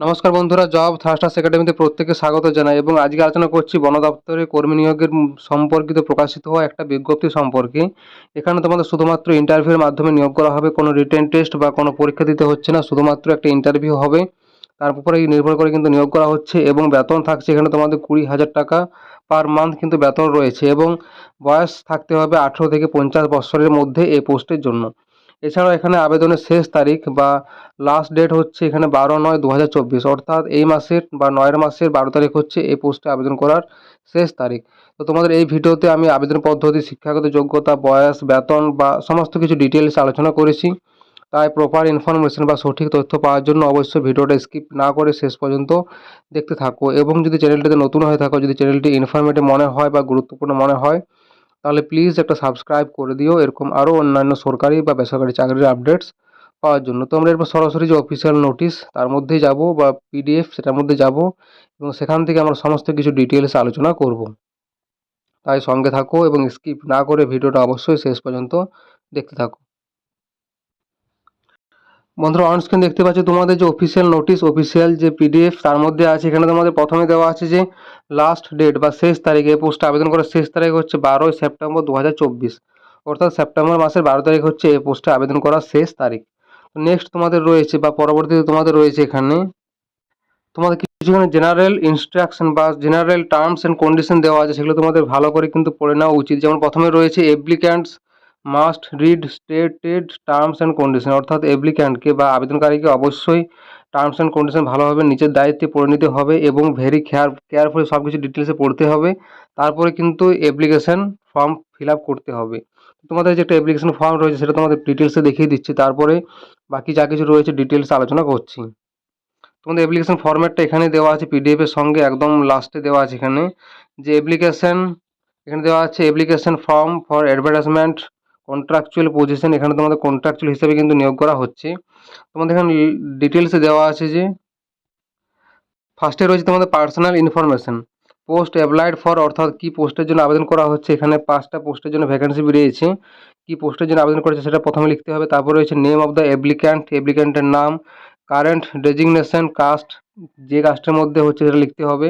নমস্কার বন্ধুরা, জব থার্স্টার্স একাডেমিতে প্রত্যেকে স্বাগত জানাই এবং আজকে আলোচনা করছি বন দপ্তরে কর্মী নিয়োগের সম্পর্কিত প্রকাশিত হওয়া একটা বিজ্ঞপ্তি সম্পর্কে। এখানে তোমাদের শুধুমাত্র ইন্টারভিউর মাধ্যমে নিয়োগ করা হবে, কোনো রিটেন টেস্ট বা কোনো পরীক্ষা দিতে হচ্ছে না, শুধুমাত্র একটা ইন্টারভিউ হবে। তার উপরেই নির্ভর করে কিন্তু নিয়োগ করা হচ্ছে এবং বেতন থাকছে এখানে তোমাদের কুড়ি হাজার টাকা পার মান্থ কিন্তু বেতন রয়েছে এবং বয়স থাকতে হবে আঠেরো থেকে পঞ্চাশ বছরের মধ্যে এই পোস্টের জন্য। এছাড়াও এখানে আবেদনের শেষ তারিখ বা লাস্ট ডেট হচ্ছে এখানে বারো নয় দু হাজার চব্বিশ, অর্থাৎ এই মাসের বা নয়ের মাসের বারো তারিখ হচ্ছে এই পোস্টে আবেদন করার শেষ তারিখ। তো তোমাদের এই ভিডিওতে আমি আবেদন পদ্ধতি, শিক্ষাগত যোগ্যতা, বয়স, বেতন বা সমস্ত কিছু ডিটেলস আলোচনা করেছি। তাই প্রপার ইনফরমেশন বা সঠিক তথ্য পাওয়ার জন্য অবশ্যই ভিডিওটা স্কিপ না করে শেষ পর্যন্ত দেখতে থাকো। এবং যদি চ্যানেলটিতে নতুন হয়ে থাকো, যদি চ্যানেলটি ইনফরমেটিভ মনে হয় বা গুরুত্বপূর্ণ মনে হয় তাহলে প্লিজ একটা সাবস্ক্রাইব করে দিও। এরকম আরও অন্যান্য সরকারি বা বেসরকারি চাকরির আপডেটস পাওয়ার জন্য। তো আমরা এরপর সরাসরি যে অফিসিয়াল নোটিশ তার মধ্যেই যাব বা পিডিএফ সেটার মধ্যে যাব এবং সেখান থেকে আমরা সমস্ত কিছু ডিটেলস আলোচনা করব। তাই সঙ্গে থাকো এবং স্কিপ না করে ভিডিওটা অবশ্যই শেষ পর্যন্ত দেখতে থাকো। বন্ধুরা অন স্ক্রিন দেখতে পাচ্ছ তোমাদের যে অফিসিয়াল নোটিশ অফিসিয়াল যে পিডিএফ তার মধ্যে আছে, এখানে তোমাদের প্রথমে দেওয়া আছে যে লাস্ট ডেট বা শেষ তারিখ এই পোস্টে আবেদন করার শেষ তারিখ হচ্ছে বারোই সেপ্টেম্বর দু হাজার চব্বিশ। অর্থাৎ সেপ্টেম্বর মাসের বারো তারিখ হচ্ছে এই পোস্টে আবেদন করার শেষ তারিখ। নেক্সট তোমাদের রয়েছে বা পরবর্তীতে তোমাদের রয়েছে এখানে, তোমাদের কিছুখানে জেনারেল ইনস্ট্রাকশন বা জেনারেল টার্মস অ্যান্ড কন্ডিশন দেওয়া আছে, সেগুলো তোমাদের ভালো করে কিন্তু পড়ে নেওয়া উচিত। যেমন প্রথমে রয়েছে applicants must read stated terms and condition অর্থাৎ অ্যাপ্লিক্যান্টকে বা আবেদনকারীকে অবশ্যই টার্মস অ্যান্ড কন্ডিশন ভালোভাবে নিজের দায়িত্বে পড়ে নিতে হবে এবং ভেরি কেয়ার কেয়ারফুলি সব কিছু ডিটেলসে পড়তে হবে। তারপরে কিন্তু অ্যাপ্লিকেশন ফর্ম ফিল আপ করতে হবে। তোমাদের যে একটা অ্যাপ্লিকেশন ফর্ম রয়েছে সেটা তোমাদের ডিটেলসে দেখিয়ে দিচ্ছি, তারপরে বাকি যা কিছু রয়েছে ডিটেলস আলোচনা করছি। তোমাদের অ্যাপ্লিকেশন ফর্ম্যাটটা এখানে দেওয়া আছে পিডিএফের সঙ্গে একদম লাস্টে দেওয়া আছে এখানে। যে অ্যাপ্লিকেশন এখানে দেওয়া আছে application form for advertisement contractual position এখানে তোমাদের কন্ট্রাকচুয়াল হিসেবে কিন্তু নিয়োগ করা হচ্ছে। তোমাদের এখানে ডিটেলসে দেওয়া আছে যে ফার্স্টে রয়েছে তোমাদের personal information post applied for অর্থাৎ কী পোস্টের জন্য আবেদন করা হচ্ছে, এখানে পাঁচটা পোস্টের জন্য ভ্যাকেন্সি বেরিয়েছে। কী পোস্টের জন্য আবেদন করেছে সেটা প্রথমে লিখতে হবে। তারপরে রয়েছে নেম অফ দ্য অ্যাপ্লিক্যান্ট অ্যাপ্লিক্যান্টের নাম কারেন্ট ডেজিগনেশন কাস্ট যে কাস্টের মধ্যে হচ্ছে সেটা লিখতে হবে।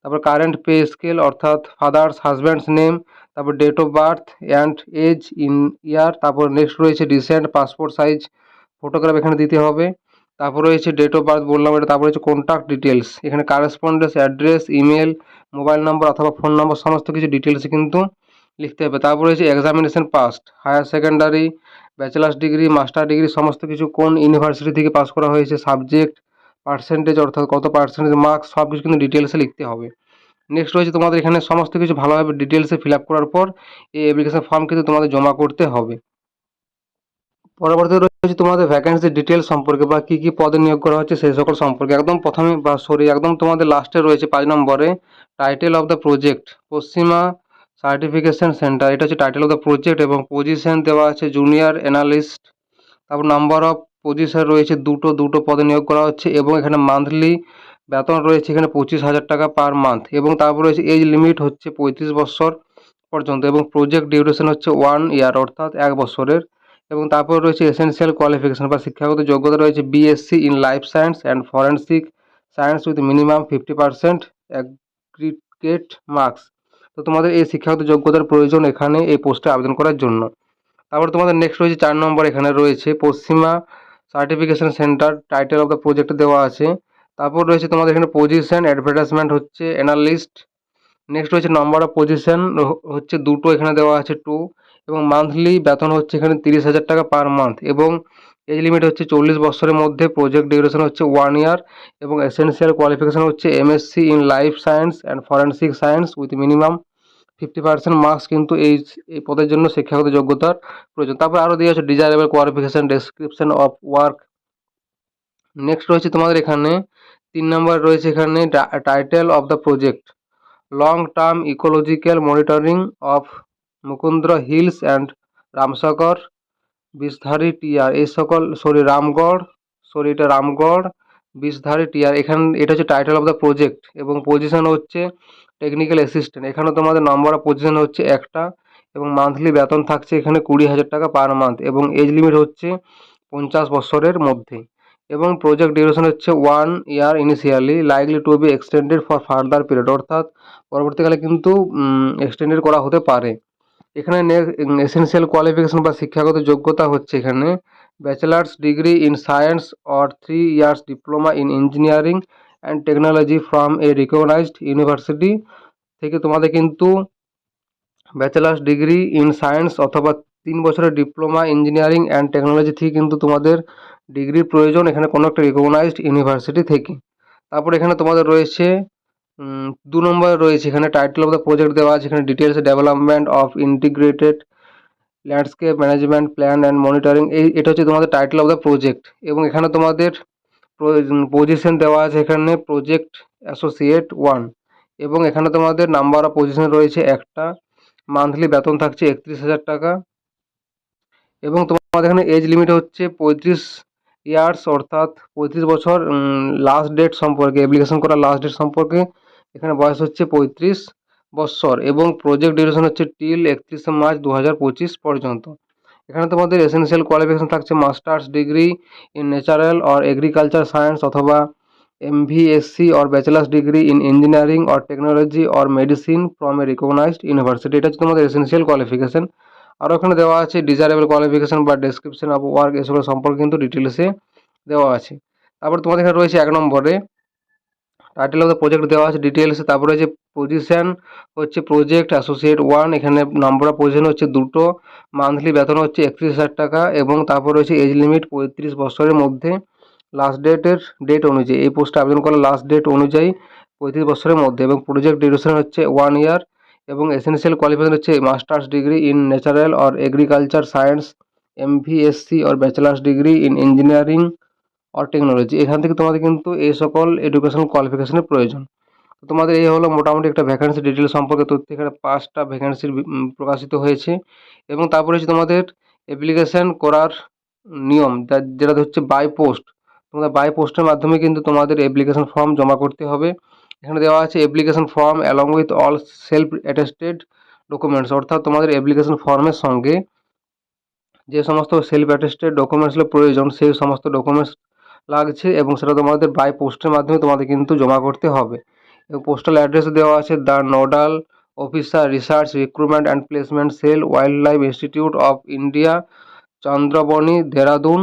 তারপর কারেন্ট পে স্কেল অর্থাৎ ফাদার্স হাজব্যান্ডস নেম তারপর date of birth and age in year তারপর নেক্সট রয়েছে রিসেন্ট পাসপোর্ট সাইজ ফটোগ্রাফ এখানে দিতে হবে। তারপর রয়েছে ডেট অফ বার্থ বললাম এটা, তারপর রয়েছে কন্ট্যাক্ট ডিটেলস এখানে correspondence address email mobile number অথবা ফোন নম্বর সমস্ত কিছু ডিটেলস কিন্তু লিখতে হবে। তারপর রয়েছে examination passed higher secondary bachelor's degree master degree সমস্ত কিছু কোন ইউনিভার্সিটি থেকে পাস করা হয়েছে সাবজেক্ট পার্সেন্টেজ অর্থাৎ কত পার্সেন্টেজ মার্কস সব কিছু কিন্তু ডিটেলসে লিখতে হবে। নেক্সট রয়েছে তোমাদের এখানে সমস্ত কিছু ভালোভাবে ডিটেলসে ফিল আপ করার পর এই অ্যাপ্লিকেশন ফর্ম কিন্তু তোমাদের জমা করতে হবে। পরবর্তীতে রয়েছে তোমাদের ভ্যাকেন্সি ডিটেলস সম্পর্কে বা কী কী পদে নিয়োগ করা হচ্ছে সেই সকল সম্পর্কে। একদম প্রথমে বা সরি একদম তোমাদের লাস্টে রয়েছে পাঁচ নম্বরে টাইটেল অফ দ্য প্রজেক্ট পশ্চিমা সার্টিফিকেশন সেন্টার এটা হচ্ছে টাইটেল অফ দ্য প্রজেক্ট এবং পজিশন দেওয়া আছে জুনিয়র অ্যানালিস্ট তারপর নাম্বার অফ পজিশন রয়েছে দুটো দুটো পদে নিয়োগ করা হচ্ছে এবং এখানে মান্থলি বেতন রয়েছে এখানে পঁচিশ হাজার টাকা পার মান্থ এবং তারপর রয়েছে এজ লিমিট হচ্ছে পঁয়ত্রিশ বছর পর্যন্ত এবং প্রজেক্ট ডিউরেশন হচ্ছে ওয়ান ইয়ার অর্থাৎ এক বছরের এবং তারপর রয়েছে এসেনশিয়াল কোয়ালিফিকেশন বা শিক্ষাগত যোগ্যতা রয়েছে BSc in life science and forensic science with minimum fifty percent aggregate marks তো তোমাদের এই শিক্ষাগত যোগ্যতার প্রয়োজন এখানে এই পোস্টে আবেদন করার জন্য। তারপর তোমাদের নেক্সট রয়েছে চার নম্বর এখানে রয়েছে পশ্চিমা certification centre title of the project দেওয়া আছে। তারপর রয়েছে তোমাদের এখানে পজিশন অ্যাডভার্টাইজমেন্ট হচ্ছে অ্যানালিস্ট নেক্সট রয়েছে নম্বর অফ পজিশন হচ্ছে দুটো এখানে দেওয়া আছে টু এবং মান্থলি বেতন হচ্ছে এখানে তিরিশ হাজার টাকা পার মান্থ এবং এজ লিমিট হচ্ছে চল্লিশ বছরের মধ্যে প্রজেক্ট ডিউরেশন হচ্ছে ওয়ান ইয়ার এবং এসেনশিয়াল কোয়ালিফিকেশন হচ্ছে MSc in life science and forensic science with minimum fifty percent marks কিন্তু এই এই পদের জন্য শিক্ষাগত যোগ্যতার প্রয়োজন। তারপর আরও দেওয়া আছে desirable qualification description of work next রয়েছে তোমাদের এখানে তিন নম্বর রয়েছে এখানে title of the project long term ecological monitoring of Mukundra hills and Ramsagar Vishdhari tier এই সকল সরি রামগড় সরি এটা রামগড় বিষধারী টিয়ার এখানে, এটা হচ্ছে টাইটেল অফ দ্য প্রজেক্ট এবং পজিশন হচ্ছে টেকনিক্যাল অ্যাসিস্ট্যান্ট এখানে তোমাদের নম্বর অফ পজিশন হচ্ছে একটা এবং মান্থলি বেতন থাকছে এখানে কুড়ি হাজার টাকা পার মান্থ এবং এজ লিমিট হচ্ছে পঞ্চাশ বছরের মধ্যে। এবং প্রজেক্ট ডিউরেশন হচ্ছে one year initially likely to be extended for further period অর্থাৎ পরবর্তীকালে কিন্তু এক্সটেন্ডেড করা হতে পারে। এখানে এসেনশিয়াল কোয়ালিফিকেশন বা শিক্ষাগত যোগ্যতা হচ্ছে এখানে bachelor's degree in science or three years diploma in engineering and technology from a recognized university থেকে তোমাদের কিন্তু ব্যাচেলার্স ডিগ্রি ইন সায়েন্স অথবা তিন বছরের ডিপ্লোমা ইঞ্জিনিয়ারিং অ্যান্ড টেকনোলজি থেকে কিন্তু তোমাদের ডিগ্রির প্রয়োজন এখানে কোনো একটা রিকগনাইজড ইউনিভার্সিটি থেকে। তারপর এখানে তোমাদের রয়েছে দু নম্বরে রয়েছে এখানে টাইটেল অফ দ্য প্রজেক্ট দেওয়া আছে, এখানে details development of integrated landscape management plan and monitoring এই, এটা হচ্ছে তোমাদের টাইটেল অফ দ্য প্রজেক্ট এবং এখানে তোমাদের পজিশন দেওয়া আছে এখানে প্রজেক্ট অ্যাসোসিয়েট ওয়ান এবং এখানে তোমাদের নাম্বার অফ পজিশন রয়েছে একটা মান্থলি বেতন থাকছে একত্রিশ হাজার টাকা। এবং তোমাদের এখানে এজ লিমিট হচ্ছে পঁয়ত্রিশ ইয়ার্স অর্থাৎ পঁয়ত্রিশ বছর লাস্ট ডেট সম্পর্কে অ্যাপ্লিকেশন করার লাস্ট ডেট সম্পর্কে, এখানে বয়স হচ্ছে পঁয়ত্রিশ বৎসর এবং প্রজেক্ট ডিউরেশন হচ্ছে টিল একত্রিশে মার্চ দু হাজার পঁচিশ পর্যন্ত। এখানে তোমাদের এসেনশিয়াল কোয়ালিফিকেশন থাকছে master's degree in natural or agriculture science অথবা M MVSc or bachelor's degree in engineering or technology or medicine from a recognized university এটা হচ্ছে তোমাদের এসেনশিয়াল কোয়ালিফিকেশন আর ওখানে দেওয়া আছে ডিজারেবল কোয়ালিফিকেশন বা ডেসক্রিপশন অফ ওয়ার্ক এসবের সম্পর্কে কিন্তু ডিটেলসে দেওয়া আছে। তারপর তোমাদের এখানে রয়েছে এক নম্বরে টাইটেল অফ দ্য প্রজেক্ট দেওয়া আছে ডিটেলসে তারপরে যে পজিশন হচ্ছে প্রজেক্ট অ্যাসোসিয়েট ওয়ান এখানে নাম্বার অফ পজিশন হচ্ছে দুটো মান্থলি বেতন হচ্ছে একত্রিশ হাজার টাকা এবং তারপর রয়েছে এজ লিমিট পঁয়ত্রিশ বছরের মধ্যে লাস্ট ডেটের ডেট অনুযায়ী, এই পোস্টে আবেদন করার লাস্ট ডেট অনুযায়ী পঁয়ত্রিশ বছরের মধ্যে এবং প্রজেক্ট ডিউরেশন হচ্ছে ওয়ান ইয়ার এবং এসেনশিয়াল কোয়ালিফিকেশন হচ্ছে master's degree in natural or agriculture science M MVSc or bachelor's degree in engineering or technology এখান থেকে তোমাদের কিন্তু এই সকল এডুকেশনাল কোয়ালিফিকেশনের প্রয়োজন। তোমাদের এই হলো মোটামুটি একটা ভ্যাকেন্সি ডিটেল সম্পর্কে তথ্য। এখানে পাঁচটা ভ্যাকেন্সির প্রকাশিত হয়েছে এবং তারপরে হচ্ছে তোমাদের অ্যাপ্লিকেশান করার নিয়ম যেটা হচ্ছে বাই পোস্ট তোমাদের বাই পোস্টের মাধ্যমে কিন্তু তোমাদের অ্যাপ্লিকেশন ফর্ম জমা করতে হবে। এখানে দেওয়া আছে application form along with all self attested documents অর্থাৎ তোমাদের অ্যাপ্লিকেশন ফর্মের সঙ্গে যে সমস্ত সেলফ অ্যাটেস্টেড ডকুমেন্টসগুলো প্রয়োজন, সেই সমস্ত ডকুমেন্টস লাগছে এবং সেটা তোমাদের বাই পোস্টের মাধ্যমে তোমাদের কিন্তু জমা করতে হবে। এবং পোস্টাল অ্যাড্রেস দেওয়া আছে the nodal officer research recruitment and placement cell wildlife institute of India Chandrabani Dehradun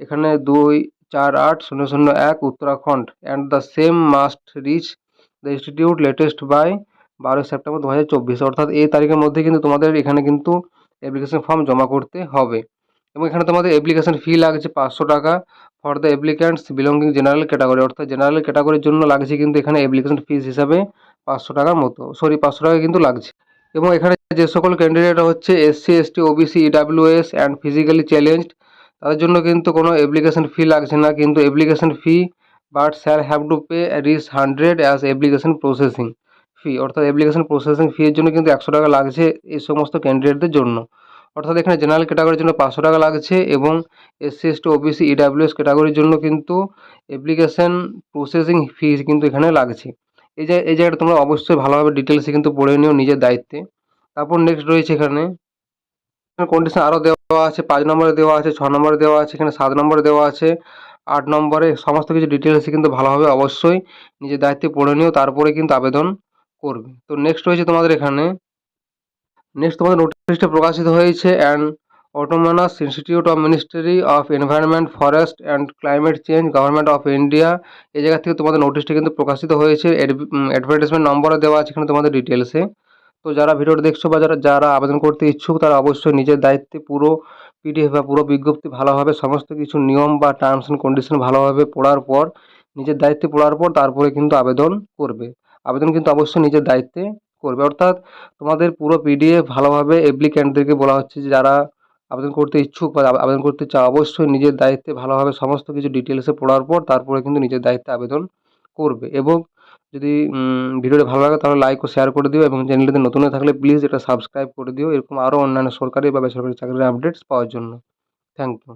এখানে দুই, চার, আট, শূন্য শূন্য, এক, Uttarakhand. And the same must reach the institute latest by বারোই সেপ্টেম্বর দু হাজার চব্বিশ। অর্থাৎ এই তারিখের মধ্যে কিন্তু তোমাদের এখানে কিন্তু অ্যাপ্লিকেশন ফর্ম জমা করতে হবে। এবং এখানে তোমাদের অ্যাপ্লিকেশন ফি লাগছে পাঁচশো টাকা for the applicants belonging general category অর্থাৎ জেনারেল ক্যাটাগরির জন্য লাগছে কিন্তু এখানে অ্যাপ্লিকেশন ফিস হিসাবে পাঁচশো টাকার মতো। সরি পাঁচশো টাকা কিন্তু লাগছে। এবং এখানে যে সকল ক্যান্ডিডেট হচ্ছে SC ST OBC EWS and physically challenged তাদের জন্য কিন্তু কোনো অ্যাপ্লিকেশন ফি লাগছে না। কিন্তু application fee but sir have to pay rupees hundred as application processing fee অর্থাৎ অ্যাপ্লিকেশন প্রসেসিং ফি এর জন্য কিন্তু একশো টাকা লাগছে এই সমস্ত ক্যান্ডিডেটদের জন্য। অর্থাৎ এখানে জেনারেল ক্যাটাগরির জন্য পাঁচশো টাকা লাগছে এবং এসসি এসটি ওবিসি ইডাব্লিউএস ক্যাটাগরির জন্য কিন্তু অ্যাপ্লিকেশন প্রসেসিং ফিস কিন্তু এখানে লাগছে। এই যে এই জায়গাটা তোমরা অবশ্যই ভালোভাবে ডিটেলসে কিন্তু পড়ে নিও নিজের দায়িত্বে। তারপর নেক্সট রয়েছে এখানে। কন্ডিশন আরও দেওয়া আছে, পাঁচ নম্বরে দেওয়া আছে, ছ নম্বরে দেওয়া আছে, এখানে সাত নম্বরে দেওয়া আছে। আট নম্বরে সমস্ত কিছু ডিটেলসে কিন্তু ভালোভাবে অবশ্যই। নিজের দায়িত্বে পড়ে নিও, তারপরে কিন্তু আবেদন করবে। তো নেক্সট রয়েছে তোমাদের এখানে। নেক্সট তোমাদের নোটিশটা প্রকাশিত হয়েছে and autonomous institute of ministry of environment forest and climate change government of India এই জায়গা থেকে তোমাদের নোটিশটা কিন্তু প্রকাশিত হয়েছে। অ্যাডভার্টাইজমেন্ট নম্বরে দেওয়া আছে এখানে তোমাদের ডিটেলসে তো যারা ভিডিওটা দেখছ বা যারা যারা আবেদন করতে ইচ্ছুক, তারা অবশ্যই নিজের দায়িত্বে পুরো পিডিএফ বা পুরো বিজ্ঞপ্তি ভালোভাবে, সমস্ত কিছু নিয়ম বা টার্মস অ্যান্ড কন্ডিশন ভালোভাবে পড়ার পর, নিজের দায়িত্বে পড়ার পর তারপরে কিন্তু আবেদন করবে। আবেদন কিন্তু অবশ্যই নিজের দায়িত্বে করবে। অর্থাৎ তোমাদের পুরো পিডিএফ ভালোভাবে অ্যাপ্লিক্যান্টদেরকে বলা হচ্ছে যে, যারা আবেদন করতে ইচ্ছুক বা আবেদন করতে চাও, অবশ্যই নিজের দায়িত্বে ভালোভাবে সমস্ত কিছু ডিটেলসে পড়ার পর তারপরে কিন্তু নিজের দায়িত্বে আবেদন করবে। এবং যদি ভিডিওটা ভালো লাগে তাহলে লাইক ও শেয়ার করে দিও এবং চ্যানেলটিতে নতুন হয়ে থাকলে প্লিজ এটা সাবস্ক্রাইব করে দিও। এরকম আরও অন্যান্য সরকারি বা বেসরকারি চাকরির আপডেটস পাওয়ার জন্য। Thank you